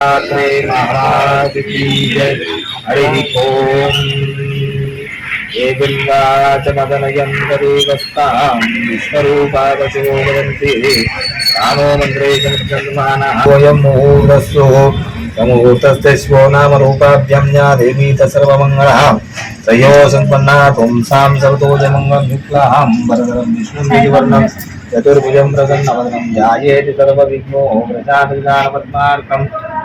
श्री महाराज की जय हरि ओम ये बिल्वाच मदनयन्तदेवस्तां विश्वरूपादशो वदन्ति रामो मन्त्रे जन्मानः मुहूर्तस्सु समुहूर्तस्य श्वो नाम रूपाभ्यां या देवी सर्वमङ्गलः तयो सम्पन्ना पुंसां सर्वतोजमङ्गलं शुक्लां वरदरं विष्णुं गिरिवर्णं चतुर्भुजं प्रसन्नवदनं ध्यायेति सर्वविघ्नो प्रजापतिदानपद्मार्कं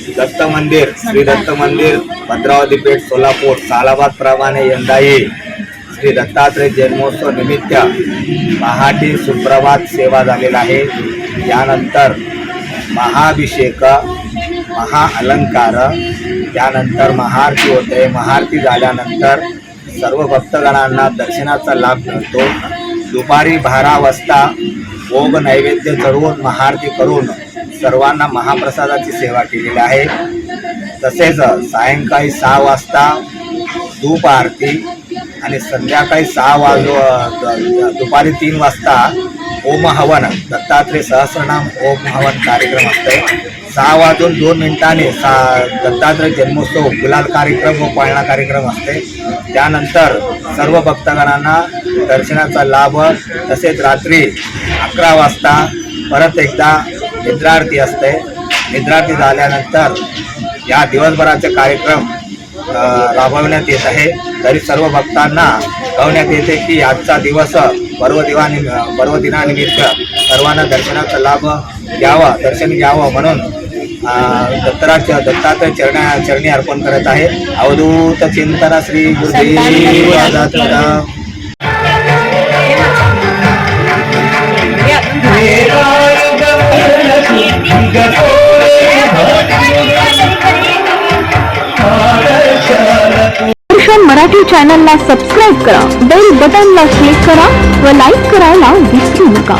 दत्त मंदिर श्री दत्त मंदिर भद्रावती पेठ सोलापूर सालाबाद प्रमाणे यंदाही श्री दत्तात्रय जन्मोत्सव निमित्त पहाटे सुप्रभात सेवा झालेला आहे. त्यानंतर महाभिषेक महाअलंकार त्यानंतर महाआरती होते. महाआरती झाल्यानंतर सर्व भक्तगणांना दर्शनाचा लाभ मिळतो. दुपारी बारा वाजता भोग नैवेद्य चढवून महाआरती करून सर्वांना महाप्रसादाची सेवा केलेली आहे. तसेच सायंकाळी सहा वाजता धूप आरती आणि संध्याकाळी सहा वाज द- दुपारी तीन वाजता ओम हवन दत्तात्रय सहस्रनाम ओम हवन कार्यक्रम असते सहा वाजून दोन मिनिटांनी सा दत्तात्रय जन्मोत्सव गुलाल कार्यक्रम व पाळणा कार्यक्रम असते त्यानंतर सर्व भक्तगणांना दर्शनाचा लाभ तसेच रात्री अकरा वाजता परत एकदा निद्रार्थी असते. निद्रार्थी झाल्यानंतर या दिवसभराचे कार्यक्रम राबवण्यात येत आहे. तरी सर्व भक्तांना कळवण्यात येते की आजचा दिवस पर्वदिवानि पर्वदिनानिमित्त सर्वांना दर्शनाचा लाभ घ्यावा दर्शन घ्यावं म्हणून दत्तराज दत्तात्रय चरणा चरणी अर्पण करत आहे. अवधूत चिंतन श्री गुरुदेव शिक्षण मराठी चॅनलला सबस्क्राईब करा बेल बटनला क्लिक करा व लाईक करायला विसरू नका.